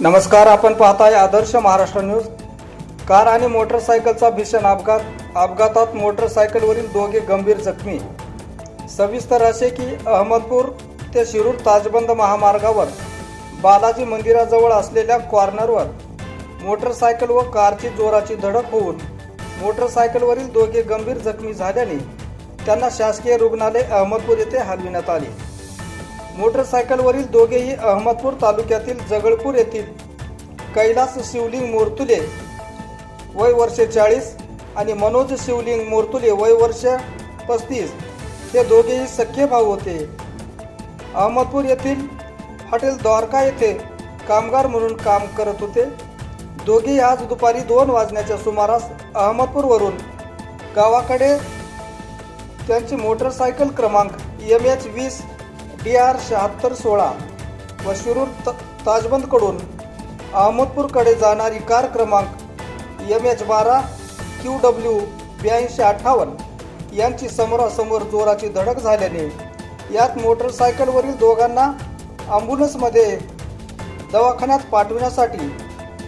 नमस्कार आपण पाहताय आदर्श महाराष्ट्र न्यूज. कार आणि मोटरसायकलचा भीषण अपघात. अपघातात मोटरसायकलवरील दोघे गंभीर जखमी. सविस्तर असे की अहमदपूर ते शिरूर ताजबंद महामार्गावर बालाजी मंदिराजवळ असलेल्या कॉर्नरवर मोटरसायकल व कारची जोराची धडक होऊन मोटरसायकलवरील दोघे गंभीर जखमी झाल्याने त्यांना शासकीय रुग्णालय अहमदपूर येथे हलविण्यात आले. मोटरसायकलवरील दोघेही अहमदपूर तालुक्यातील जगळपूर येथील कैलास शिवलिंग मोरतुले वय वर्षे चाळीस आणि मनोज शिवलिंग मोरतुले वय वर्ष पस्तीस. हे दोघेही सख्खे भाऊ होते. अहमदपूर येथील हॉटेल द्वारका येथे कामगार म्हणून काम करत होते. दोघेही आज दुपारी दोन वाजण्याच्या सुमारास अहमदपूरवरून गावाकडे त्यांची मोटरसायकल क्रमांक एम एच वीस डी आर शहात्तर सोळा व शिरूर त ताजबंदकडून अहमदपूरकडे जाणारी कार क्रमांक एम एच बारा क्यू डब्ल्यू ब्याऐंशी अठ्ठावन्न यांची समोरासमोर जोराची धडक झाल्याने यात मोटरसायकलवरील दोघांना ॲम्ब्युलन्समध्ये दवाखान्यात पाठविण्यासाठी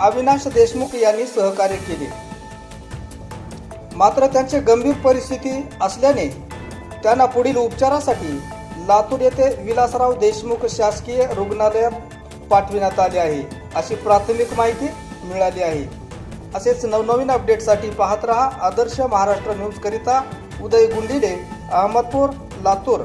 अविनाश देशमुख यांनी सहकार्य केले. मात्र त्यांची गंभीर परिस्थिती असल्याने त्यांना पुढील उपचारासाठी लातूर येथे विलासराव देशमुख शासकीय रुग्णालयात पाठविण्यात आले आहे. अशी प्राथमिक माहिती मिळाली आहे. असेच नवनवीन अपडेटसाठी पाहत रहा आदर्श महाराष्ट्र न्यूज करिता उदय गुंडिले अहमदपूर लातूर.